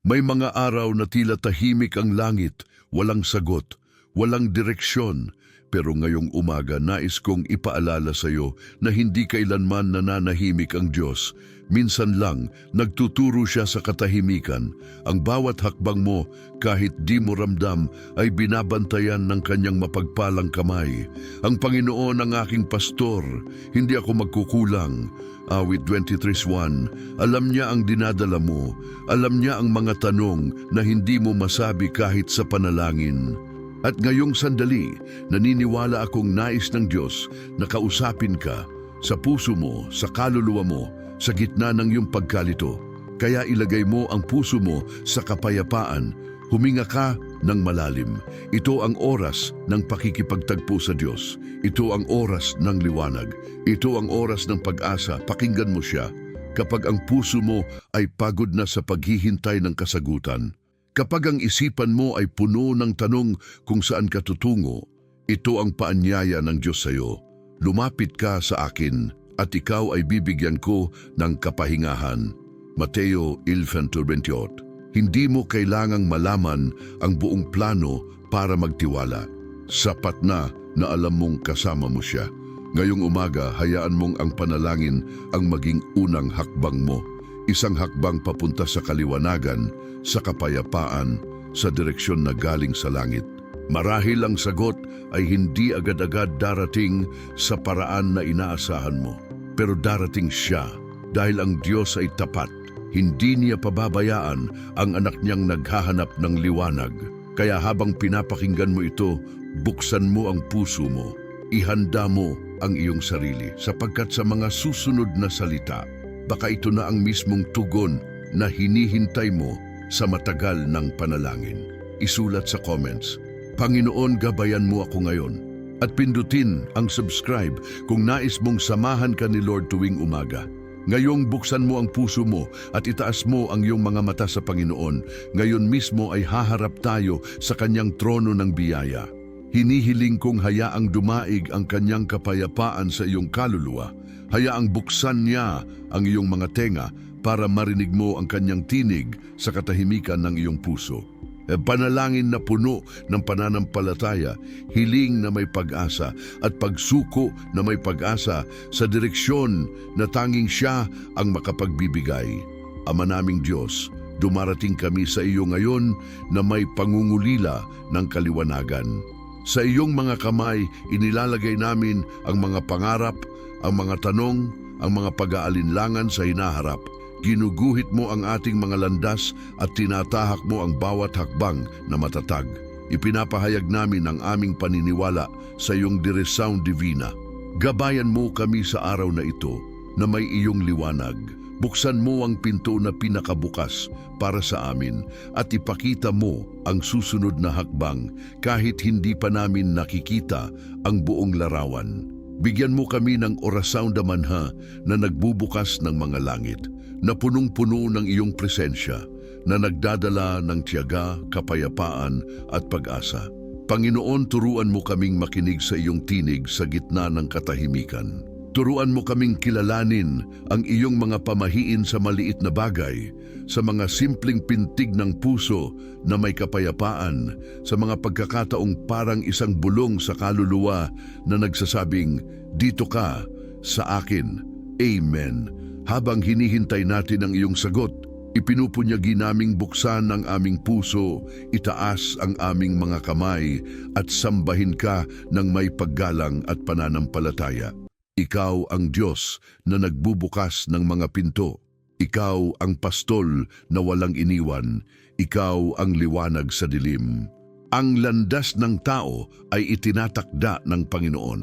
May mga araw na tila tahimik ang langit, walang sagot, walang direksyon. Pero ngayong umaga nais kong ipaalala sa iyo na hindi kailanman nananahimik ang Diyos. Minsan lang, nagtuturo siya sa katahimikan. Ang bawat hakbang mo, kahit di mo ramdam, ay binabantayan ng kanyang mapagpalang kamay. Ang Panginoon ang aking pastor, hindi ako magkukulang. Awit 23.1 Alam niya ang dinadala mo. Alam niya ang mga tanong na hindi mo masabi kahit sa panalangin. At ngayong sandali, naniniwala akong nais ng Diyos na kausapin ka sa puso mo, sa kaluluwa mo, sa gitna ng iyong pagkalito. Kaya ilagay mo ang puso mo sa kapayapaan, huminga ka ng malalim. Ito ang oras ng pakikipagtagpo sa Diyos. Ito ang oras ng liwanag. Ito ang oras ng pag-asa. Pakinggan mo siya. Kapag ang puso mo ay pagod na sa paghihintay ng kasagutan, Kapag ang isipan mo ay puno ng tanong kung saan ka tutungo, ito ang paanyaya ng Diyos sa iyo. Lumapit ka sa akin at ikaw ay bibigyan ko ng kapahingahan. Mateo 11.28 Hindi mo kailangang malaman ang buong plano para magtiwala. Sapat na na alam mong kasama mo siya. Ngayong umaga, hayaan mong ang panalangin ang maging unang hakbang mo. Isang hakbang papunta sa kaliwanagan, sa kapayapaan, sa direksyon na galing sa langit. Marahil ang sagot ay hindi agad-agad darating sa paraan na inaasahan mo. Pero darating siya dahil ang Diyos ay tapat. Hindi niya pababayaan ang anak niyang naghahanap ng liwanag. Kaya habang pinapakinggan mo ito, buksan mo ang puso mo. Ihanda mo ang iyong sarili sapagkat sa mga susunod na salita, baka ito na ang mismong tugon na hinihintay mo sa matagal ng panalangin. Isulat sa comments, Panginoon gabayan mo ako ngayon at pindutin ang subscribe kung nais mong samahan ka ni Lord tuwing umaga. Ngayong buksan mo ang puso mo at itaas mo ang iyong mga mata sa Panginoon. Ngayon mismo ay haharap tayo sa kanyang trono ng biyaya. Hinihiling kong hayaang dumaig ang kanyang kapayapaan sa iyong kaluluwa. Hayaang buksan niya ang iyong mga tenga para marinig mo ang kanyang tinig sa katahimikan ng iyong puso. E, Panalangin na puno ng pananampalataya, hiling na may pag-asa at pagsuko na may pag-asa sa direksyon na tanging siya ang makapagbibigay. Ama naming Diyos, dumarating kami sa iyo ngayon na may pangungulila ng kaliwanagan. Sa iyong mga kamay, inilalagay namin ang mga pangarap, ang mga tanong, ang mga pag-aalinlangan sa hinaharap. Ginuguhit mo ang ating mga landas at tinatahak mo ang bawat hakbang na matatag. Ipinapahayag namin ang aming paniniwala sa iyong diresaun divina. Gabayan mo kami sa araw na ito na may iyong liwanag. Buksan mo ang pinto na pinakabukas para sa amin at ipakita mo ang susunod na hakbang kahit hindi pa namin nakikita ang buong larawan. Bigyan mo kami ng orasaw na manha na nagbubukas ng mga langit, na punong-puno ng iyong presensya, na nagdadala ng tiyaga, kapayapaan at pag-asa. Panginoon, turuan mo kaming makinig sa iyong tinig sa gitna ng katahimikan. Turuan mo kaming kilalanin ang iyong mga pamahiin sa maliit na bagay, sa mga simpleng pintig ng puso na may kapayapaan, sa mga pagkakataong parang isang bulong sa kaluluwa na nagsasabing, Dito ka, sa akin, Amen. Habang hinihintay natin ang iyong sagot, ipinupunyagi naming buksan ang aming puso, itaas ang aming mga kamay, at sambahin ka ng may paggalang at pananampalataya. Ikaw ang Diyos na nagbubukas ng mga pinto. Ikaw ang pastol na walang iniwan. Ikaw ang liwanag sa dilim. Ang landas ng tao ay itinatakda ng Panginoon.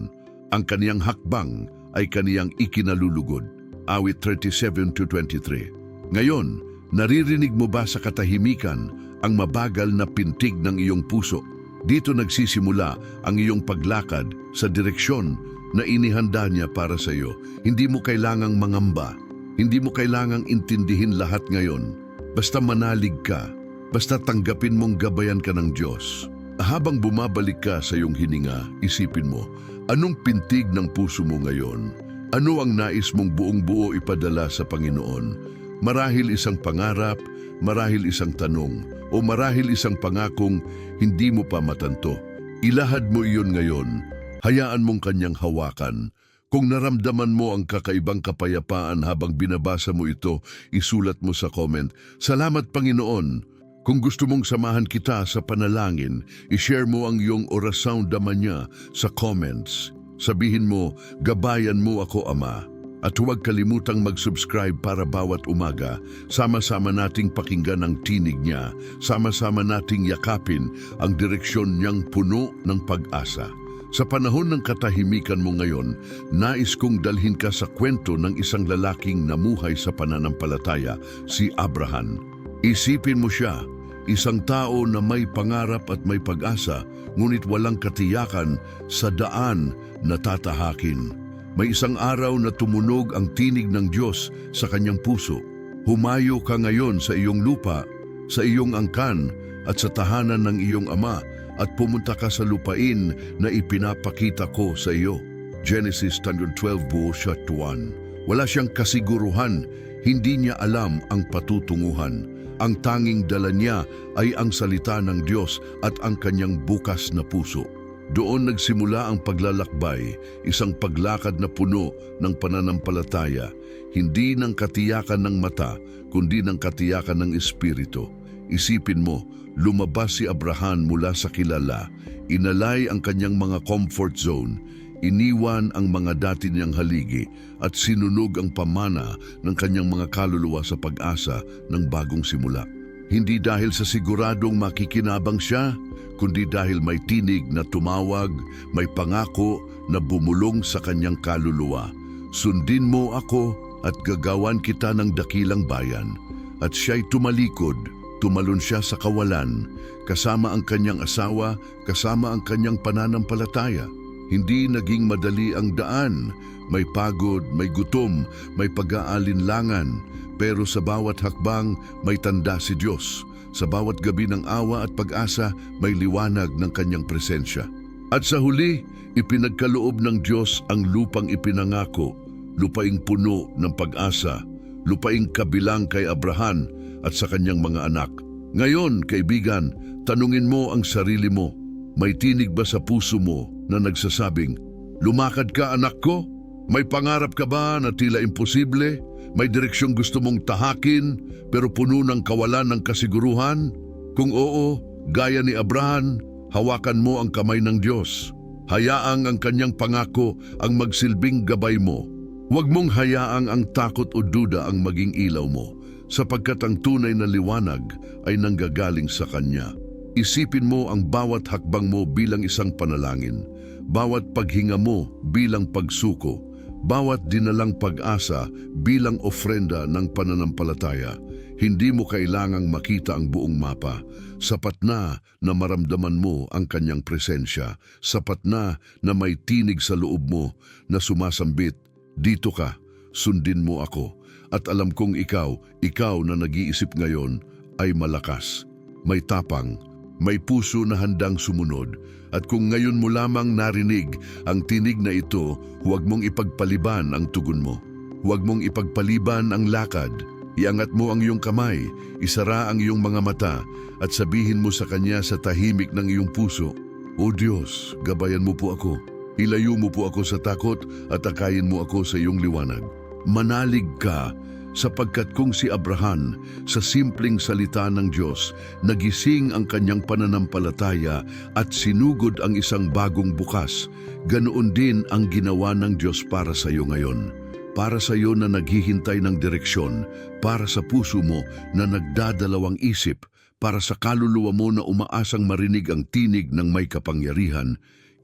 Ang kaniyang hakbang ay kaniyang ikinalulugod. Awit 37-23 Ngayon, naririnig mo ba sa katahimikan ang mabagal na pintig ng iyong puso? Dito nagsisimula ang iyong paglakad sa direksyon na inihanda niya para sa iyo. Hindi mo kailangang mangamba. Hindi mo kailangang intindihin lahat ngayon. Basta manalig ka. Basta tanggapin mong gabayan ka ng Diyos. Habang bumabalik ka sa iyong hininga, isipin mo, anong pintig ng puso mo ngayon? Ano ang nais mong buong buo ipadala sa Panginoon? Marahil isang pangarap, marahil isang tanong, o marahil isang pangakong hindi mo pa matanto. Ilahad mo iyon ngayon, hayaan mong kanyang hawakan. Kung naramdaman mo ang kakaibang kapayapaan habang binabasa mo ito, isulat mo sa comment, Salamat Panginoon! Kung gusto mong samahan kita sa panalangin, ishare mo ang iyong orasyon dama niya sa comments. Sabihin mo, gabayan mo ako Ama. At huwag kalimutang mag-subscribe para bawat umaga, sama-sama nating pakinggan ang tinig niya, sama-sama nating yakapin ang direksyon niyang puno ng pag-asa. Sa panahon ng katahimikan mo ngayon, nais kong dalhin ka sa kwento ng isang lalaking namuhay sa pananampalataya, si Abraham. Isipin mo siya, isang tao na may pangarap at may pag-asa, ngunit walang katiyakan sa daan na tatahakin. May isang araw na tumunog ang tinig ng Diyos sa kanyang puso. Humayo ka ngayon sa iyong lupa, sa iyong angkan at sa tahanan ng iyong ama at pumunta ka sa lupain na ipinapakita ko sa iyo. Genesis 12 buo siya 1. Wala siyang kasiguruhan, hindi niya alam ang patutunguhan. Ang tanging dala niya ay ang salita ng Diyos at ang kanyang bukas na puso. Doon nagsimula ang paglalakbay, isang paglakad na puno ng pananampalataya, hindi ng katiyakan ng mata, kundi ng katiyakan ng espiritu. Isipin mo, lumabas si Abraham mula sa kilala, inalay ang kanyang mga comfort zone, iniwan ang mga dati niyang haligi at sinunog ang pamana ng kanyang mga kaluluwa sa pag-asa ng bagong simula. Hindi dahil sa siguradong makikinabang siya, kundi dahil may tinig na tumawag, may pangako na bumulong sa kanyang kaluluwa. Sundin mo ako at gagawan kita ng dakilang bayan. At siya'y tumalikod, tumalon siya sa kawalan, kasama ang kanyang asawa, kasama ang kanyang pananampalataya. Hindi naging madali ang daan. May pagod, may gutom, may pag-aalinlangan. Pero sa bawat hakbang, may tanda si Diyos. Sa bawat gabi ng awa at pag-asa, may liwanag ng kanyang presensya. At sa huli, ipinagkaloob ng Diyos ang lupang ipinangako, lupaing puno ng pag-asa, lupaing kabilang kay Abraham at sa kanyang mga anak. Ngayon, kaibigan, tanungin mo ang sarili mo, may tinig ba sa puso mo na nagsasabing, Lumakad ka anak ko? May pangarap ka ba na tila imposible? May direksyong gusto mong tahakin pero puno ng kawalan ng kasiguruhan? Kung oo, gaya ni Abraham, hawakan mo ang kamay ng Diyos. Hayaang ang kanyang pangako ang magsilbing gabay mo. Huwag mong hayaang ang takot o duda ang maging ilaw mo, sapagkat ang tunay na liwanag ay nanggagaling sa Kanya. Isipin mo ang bawat hakbang mo bilang isang panalangin, bawat paghinga mo bilang pagsuko, bawat dinalang pag-asa bilang ofrenda ng pananampalataya. Hindi mo kailangang makita ang buong mapa. Sapat na na maramdaman mo ang kanyang presensya. Sapat na na may tinig sa loob mo na sumasambit. Dito ka, sundin mo ako. At alam kong ikaw, ikaw na nag-iisip ngayon, ay malakas. May tapang, may puso na handang sumunod. At kung ngayon mo lamang narinig ang tinig na ito, huwag mong ipagpaliban ang tugon mo. Huwag mong ipagpaliban ang lakad. Iangat mo ang iyong kamay, isara ang iyong mga mata, at sabihin mo sa Kanya sa tahimik ng iyong puso, O Diyos, gabayan mo po ako. Ilayo mo po ako sa takot at akayin mo ako sa iyong liwanag. Manalig ka sapagkat kung si Abraham sa simpleng salita ng Diyos, nagising ang kanyang pananampalataya at sinugod ang isang bagong bukas, ganoon din ang ginawa ng Diyos para sa iyo ngayon. Para sa iyo na naghihintay ng direksyon, para sa puso mo na nagdadalawang isip, para sa kaluluwa mo na umaasang marinig ang tinig ng may kapangyarihan,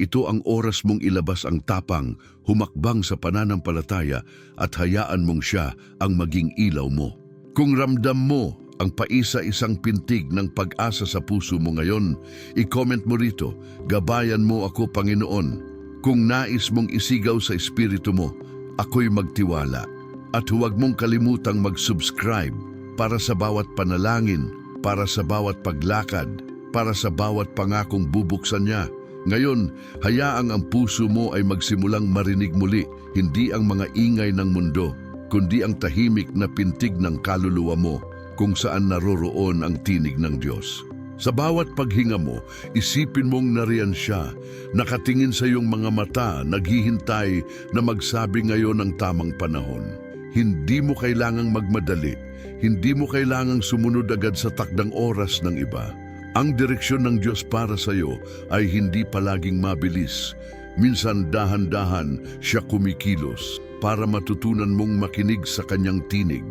ito ang oras mong ilabas ang tapang, humakbang sa pananampalataya at hayaan mong siya ang maging ilaw mo. Kung ramdam mo ang paisa-isang pintig ng pag-asa sa puso mo ngayon, i-comment mo rito, gabayan mo ako Panginoon. Kung nais mong isigaw sa espiritu mo, ako'y magtiwala. At huwag mong kalimutang mag-subscribe para sa bawat panalangin, para sa bawat paglakad, para sa bawat pangakong bubuksan niya. Ngayon, hayaang ang puso mo ay magsimulang marinig muli, hindi ang mga ingay ng mundo, kundi ang tahimik na pintig ng kaluluwa mo. kung saan naroroon ang tinig ng Diyos. Sa bawat paghinga mo, isipin mong nariyan siya, nakatingin sa iyong mga mata, naghihintay na magsabi ngayon ang tamang panahon. Hindi mo kailangang magmadali, hindi mo kailangang sumunod agad sa takdang oras ng iba. Ang direksyon ng Diyos para sa iyo ay hindi palaging mabilis. Minsan dahan-dahan siya kumikilos para matutunan mong makinig sa kanyang tinig,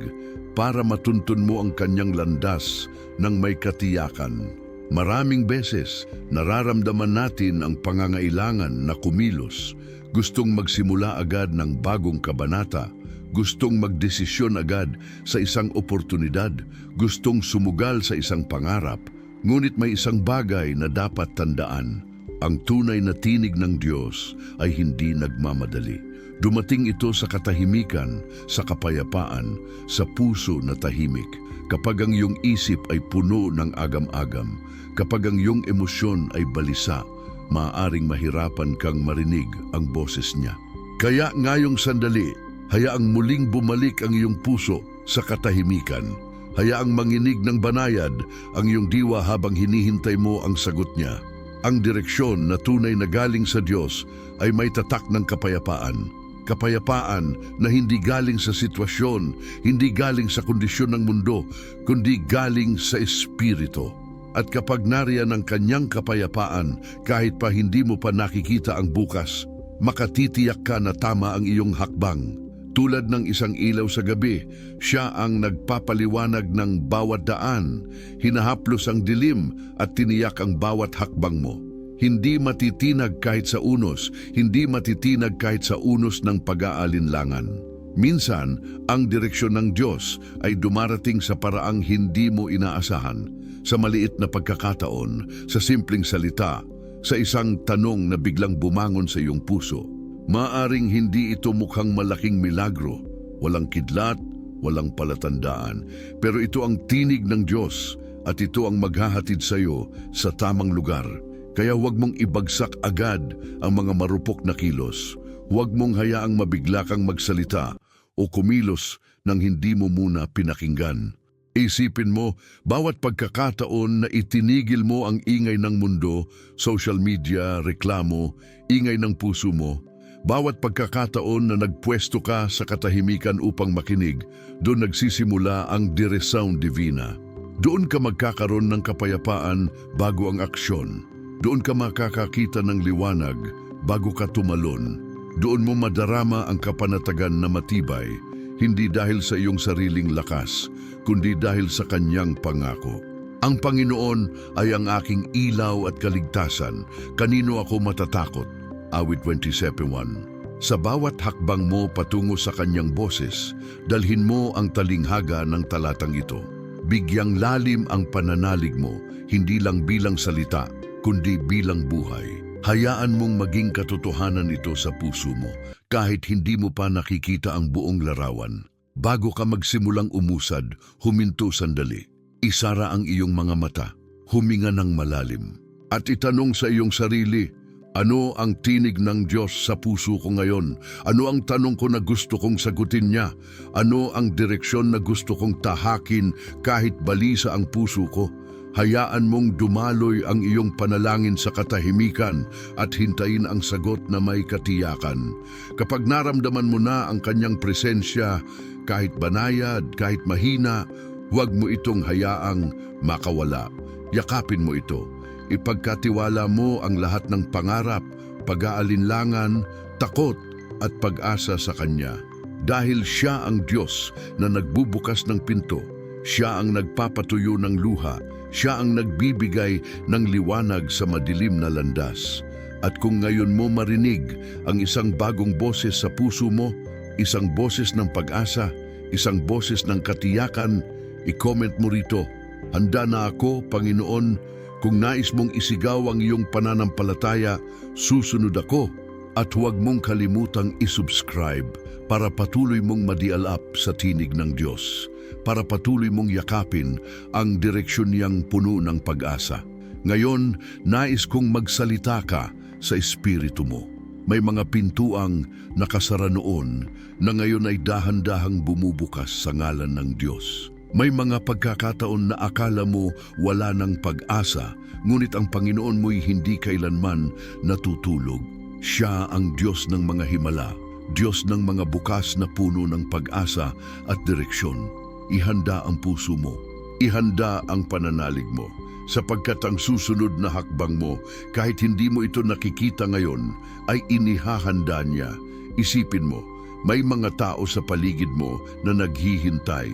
para matuntun mo ang kanyang landas ng may katiyakan. Maraming beses, nararamdaman natin ang pangangailangan na kumilos, gustong magsimula agad ng bagong kabanata, gustong magdesisyon agad sa isang oportunidad, gustong sumugal sa isang pangarap, ngunit may isang bagay na dapat tandaan. Ang tunay na tinig ng Diyos ay hindi nagmamadali. Dumating ito sa katahimikan, sa kapayapaan, sa puso na tahimik. Kapag ang iyong isip ay puno ng agam-agam, kapag ang iyong emosyon ay balisa, maaaring mahirapan kang marinig ang boses niya. Kaya ngayong sandali, hayaang muling bumalik ang iyong puso sa katahimikan. Hayaang manginig ng banayad ang iyong diwa habang hinihintay mo ang sagot niya. Ang direksyon na tunay na galing sa Diyos ay may tatak ng kapayapaan. Kapayapaan na hindi galing sa sitwasyon, hindi galing sa kondisyon ng mundo, kundi galing sa Espiritu. At kapag nariyan ang kanyang kapayapaan, kahit pa hindi mo pa nakikita ang bukas, makatitiyak ka na tama ang iyong hakbang. Tulad ng isang ilaw sa gabi, siya ang nagpapaliwanag ng bawat daan, hinahaplos ang dilim at tiniyak ang bawat hakbang mo. Hindi matitinag kahit sa unos, hindi matitinag kahit sa unos ng pag-aalinlangan. Minsan, ang direksyon ng Diyos ay dumarating sa paraang hindi mo inaasahan, sa maliit na pagkakataon, sa simpleng salita, sa isang tanong na biglang bumangon sa iyong puso. Maaring hindi ito mukhang malaking milagro, walang kidlat, walang palatandaan, pero ito ang tinig ng Diyos at ito ang maghahatid sa iyo sa tamang lugar. Kaya huwag mong ibagsak agad ang mga marupok na kilos. Huwag mong hayaang mabigla kang magsalita o kumilos nang hindi mo muna pinakinggan. Isipin mo, bawat pagkakataon na itinigil mo ang ingay ng mundo, social media, reklamo, ingay ng puso mo, bawat pagkakataon na nagpwesto ka sa katahimikan upang makinig, doon nagsisimula ang diresound divina. Doon ka magkakaroon ng kapayapaan bago ang aksyon. Doon ka makakakita ng liwanag bago ka tumalon. Doon mo madarama ang kapanatagan na matibay, hindi dahil sa iyong sariling lakas, kundi dahil sa kanyang pangako. Ang Panginoon ay ang aking ilaw at kaligtasan. Kanino ako matatakot? Awit 27.1 Sa bawat hakbang mo patungo sa kanyang boses, dalhin mo ang talinghaga ng talatang ito. Bigyang lalim ang pananalig mo, hindi lang bilang salita, kundi bilang buhay. Hayaan mong maging katotohanan ito sa puso mo, kahit hindi mo pa nakikita ang buong larawan. Bago ka magsimulang umusad, huminto sandali. Isara ang iyong mga mata, huminga ng malalim, at itanong sa iyong sarili, ano ang tinig ng Diyos sa puso ko ngayon? Ano ang tanong ko na gusto kong sagutin niya? Ano ang direksyon na gusto kong tahakin kahit balisa ang puso ko? Hayaan mong dumaloy ang iyong panalangin sa katahimikan at hintayin ang sagot na may katiyakan. Kapag naramdaman mo na ang kanyang presensya, kahit banayad, kahit mahina, huwag mo itong hayaang makawala. Yakapin mo ito. Ipagkatiwala mo ang lahat ng pangarap, pag-aalinlangan, takot at pag-asa sa Kanya. Dahil siya ang Diyos na nagbubukas ng pinto, siya ang nagpapatuyo ng luha, siya ang nagbibigay ng liwanag sa madilim na landas. At kung ngayon mo marinig ang isang bagong boses sa puso mo, isang boses ng pag-asa, isang boses ng katiyakan, i-comment mo rito, Handa na ako, Panginoon, kung nais mong isigaw ang iyong pananampalataya, susunod ako at huwag mong kalimutang isubscribe para patuloy mong madialap sa tinig ng Diyos, para patuloy mong yakapin ang direksyon niyang puno ng pag-asa. Ngayon, nais kong magsalita ka sa espiritu mo. May mga pintuang nakasara noon na ngayon ay dahan-dahang bumubukas sa ngalan ng Diyos. May mga pagkakataon na akala mo wala ng pag-asa, ngunit ang Panginoon mo'y hindi kailanman natutulog. Siya ang Diyos ng mga himala, Diyos ng mga bukas na puno ng pag-asa at direksyon. Ihanda ang puso mo, ihanda ang pananalig mo, sapagkat ang susunod na hakbang mo, kahit hindi mo ito nakikita ngayon, ay inihahanda niya. Isipin mo, may mga tao sa paligid mo na naghihintay,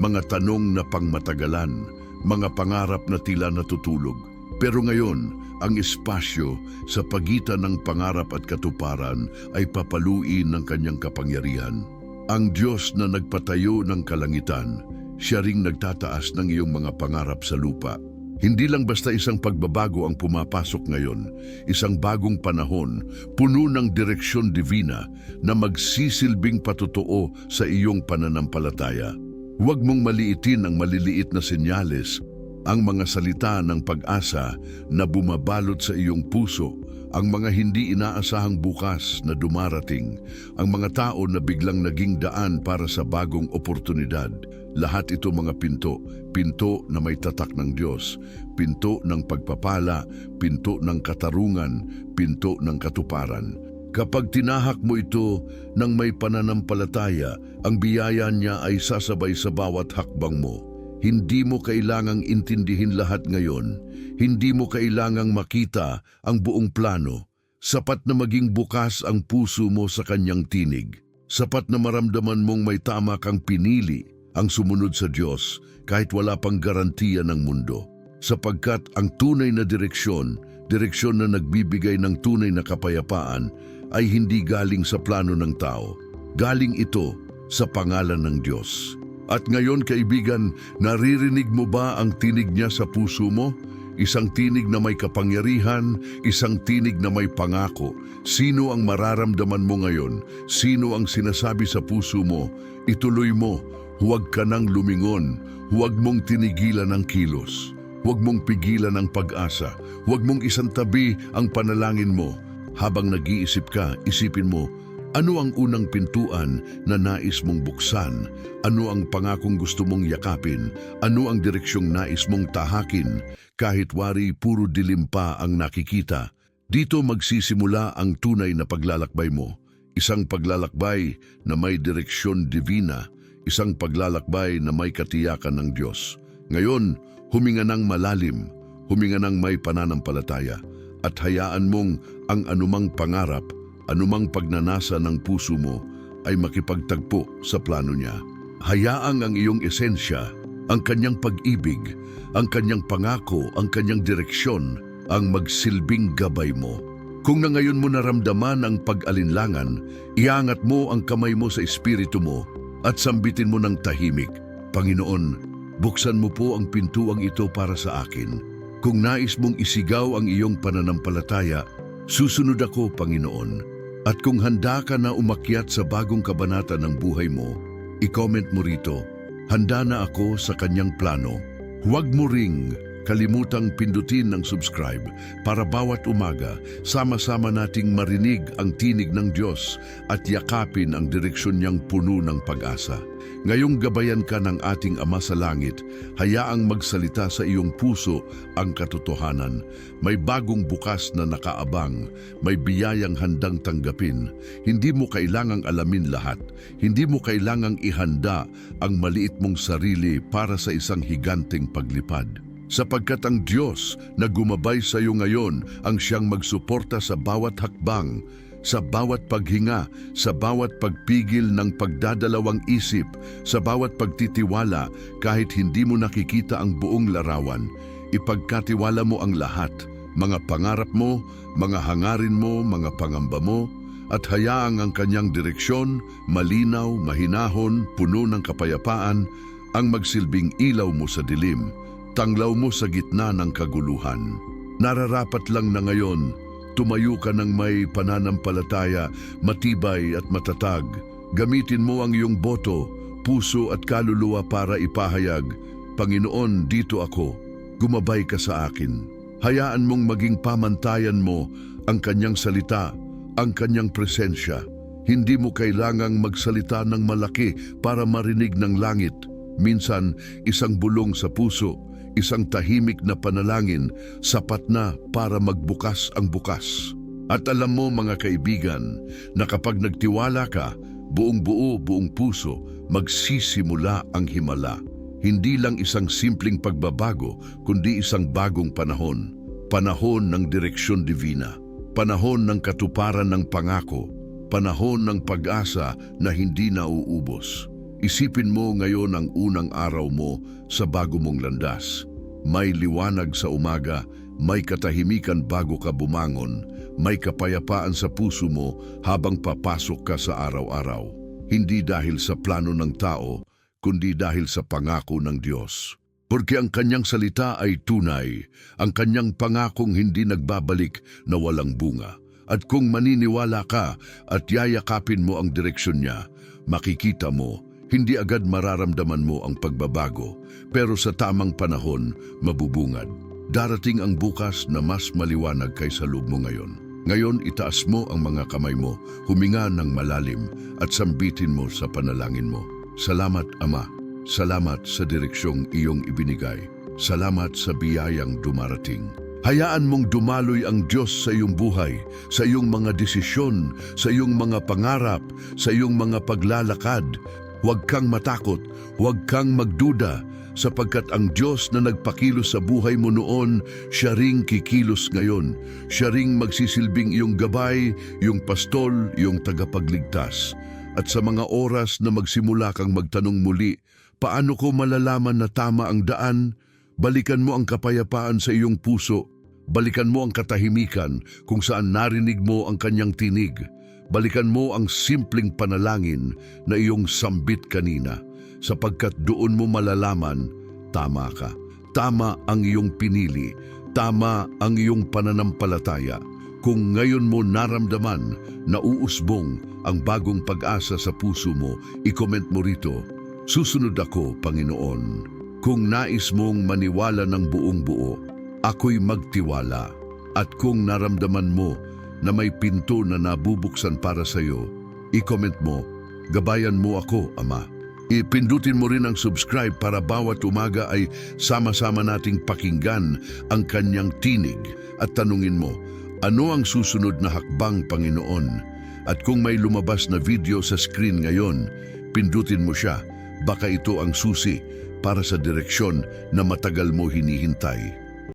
mga tanong na pangmatagalan, mga pangarap na tila natutulog. Pero ngayon, ang espasyo sa pagitan ng pangarap at katuparan ay papaluin ng kanyang kapangyarihan. Ang Diyos na nagpatayo ng kalangitan, siya ring nagtataas ng iyong mga pangarap sa lupa. Hindi lang basta isang pagbabago ang pumapasok ngayon, isang bagong panahon, puno ng direksyon divina na magsisilbing patotoo sa iyong pananampalataya. Huwag mong maliitin ang maliliit na senyales, ang mga salita ng pag-asa na bumabalot sa iyong puso, ang mga hindi inaasahang bukas na dumarating, ang mga tao na biglang naging daan para sa bagong oportunidad. Lahat ito mga pinto, pinto na may tatak ng Diyos, pinto ng pagpapala, pinto ng katarungan, pinto ng katuparan. Kapag tinahak mo ito ng may pananampalataya, ang biyaya niya ay sasabay sa bawat hakbang mo. Hindi mo kailangang intindihin lahat ngayon. Hindi mo kailangang makita ang buong plano. Sapat na maging bukas ang puso mo sa kanyang tinig. Sapat na maramdaman mong may tama kang pinili ang sumunod sa Diyos kahit wala pang garantiya ng mundo. Sapagkat ang tunay na direksyon, direksyon na nagbibigay ng tunay na kapayapaan, ay hindi galing sa plano ng tao. Galing ito sa pangalan ng Diyos. At ngayon kaibigan, naririnig mo ba ang tinig niya sa puso mo? Isang tinig na may kapangyarihan, isang tinig na may pangako. Sino ang mararamdaman mo ngayon? Sino ang sinasabi sa puso mo? Ituloy mo, huwag ka nang lumingon, huwag mong tinigilan ang kilos. Huwag mong pigilan ang pag-asa. Huwag mong isantabi ang panalangin mo. Habang nag-iisip ka, isipin mo, ano ang unang pintuan na nais mong buksan? Ano ang pangakong gusto mong yakapin? Ano ang direksyong nais mong tahakin? Kahit wari puro dilim pa ang nakikita. Dito magsisimula ang tunay na paglalakbay mo. Isang paglalakbay na may direksyon divina. Isang paglalakbay na may katiyakan ng Diyos. Ngayon, huminga ng malalim. Huminga ng may pananampalataya. At hayaan mong ang anumang pangarap anumang pagnanasa ng puso mo ay makipagtagpo sa plano niya. Hayaang ang iyong esensya, ang kanyang pag-ibig, ang kanyang pangako, ang kanyang direksyon, ang magsilbing gabay mo. Kung na ngayon mo naramdaman ang pag-alinlangan, iangat mo ang kamay mo sa espiritu mo at sambitin mo ng tahimik. Panginoon, buksan mo po ang pintuang ito para sa akin. Kung nais mong isigaw ang iyong pananampalataya, susunod ako, Panginoon. At kung handa ka na umakyat sa bagong kabanata ng buhay mo, i-comment mo rito, handa na ako sa kanyang plano. Huwag mo ring kalimutang pindutin ng subscribe para bawat umaga sama-sama nating marinig ang tinig ng Diyos at yakapin ang direksyon niyang puno ng pag-asa. Ngayong gabayan ka ng ating Ama sa Langit, hayaang magsalita sa iyong puso ang katotohanan. May bagong bukas na nakaabang, may biyayang handang tanggapin. Hindi mo kailangang alamin lahat. Hindi mo kailangang ihanda ang maliit mong sarili para sa isang higanteng paglipad sapagkat ang Diyos na gumabay sa iyo ngayon ang siyang magsuporta sa bawat hakbang, sa bawat paghinga, sa bawat pagpigil ng pagdadalawang isip, sa bawat pagtitiwala kahit hindi mo nakikita ang buong larawan. Ipagkatiwala mo ang lahat, mga pangarap mo, mga hangarin mo, mga pangamba mo, at hayaang ang kanyang direksyon, malinaw, mahinahon, puno ng kapayapaan, ang magsilbing ilaw mo sa dilim tanglaw mo sa gitna ng kaguluhan. Nararapat lang na ngayon, tumayo ka ng may pananampalataya, matibay at matatag. Gamitin mo ang iyong boto, puso at kaluluwa para ipahayag, Panginoon, dito ako, gumabay ka sa akin. Hayaan mong maging pamantayan mo ang kanyang salita, ang kanyang presensya. Hindi mo kailangang magsalita ng malaki para marinig ng langit. Minsan, isang bulong sa puso, isang tahimik na panalangin, sapat na para magbukas ang bukas. At alam mo mga kaibigan, na kapag nagtiwala ka, buong buo, buong puso, magsisimula ang himala. Hindi lang isang simpleng pagbabago, kundi isang bagong panahon. Panahon ng direksyon divina. Panahon ng katuparan ng pangako. Panahon ng pag-asa na hindi nauubos. Isipin mo ngayon ang unang araw mo sa bago mong landas. May liwanag sa umaga, may katahimikan bago ka bumangon, may kapayapaan sa puso mo habang papasok ka sa araw-araw. Hindi dahil sa plano ng tao, kundi dahil sa pangako ng Diyos. Porque ang kanyang salita ay tunay, ang kanyang pangakong hindi nagbabalik na walang bunga. At kung maniniwala ka at yayakapin mo ang direksyon niya, makikita mo, hindi agad mararamdaman mo ang pagbabago, pero sa tamang panahon, mabubungad. Darating ang bukas na mas maliwanag kaysa loob mo ngayon. Ngayon, itaas mo ang mga kamay mo, huminga ng malalim at sambitin mo sa panalangin mo. Salamat, Ama. Salamat sa direksyong iyong ibinigay. Salamat sa biyayang dumarating. Hayaan mong dumaloy ang Diyos sa iyong buhay, sa iyong mga desisyon, sa iyong mga pangarap, sa iyong mga paglalakad. Huwag kang matakot, huwag kang magduda, sapagkat ang Diyos na nagpakilos sa buhay mo noon, siya ring kikilos ngayon. Siya ring magsisilbing iyong gabay, iyong pastol, iyong tagapagligtas. At sa mga oras na magsimula kang magtanong muli, paano ko malalaman na tama ang daan? Balikan mo ang kapayapaan sa iyong puso. Balikan mo ang katahimikan kung saan narinig mo ang kanyang tinig. Balikan mo ang simpleng panalangin na iyong sambit kanina sapagkat doon mo malalaman, tama ka. Tama ang iyong pinili. Tama ang iyong pananampalataya. Kung ngayon mo naramdaman na uusbong ang bagong pag-asa sa puso mo, i-comment mo rito, Susunod ako, Panginoon. Kung nais mong maniwala ng buong buo, ako'y magtiwala. At kung naramdaman mo na may pinto na nabubuksan para sa iyo, i-comment mo, gabayan mo ako, Ama. Ipindutin mo rin ang subscribe para bawat umaga ay sama-sama nating pakinggan ang kanyang tinig at tanungin mo, ano ang susunod na hakbang, Panginoon? At kung may lumabas na video sa screen ngayon, pindutin mo siya. Baka ito ang susi para sa direksyon na matagal mo hinihintay.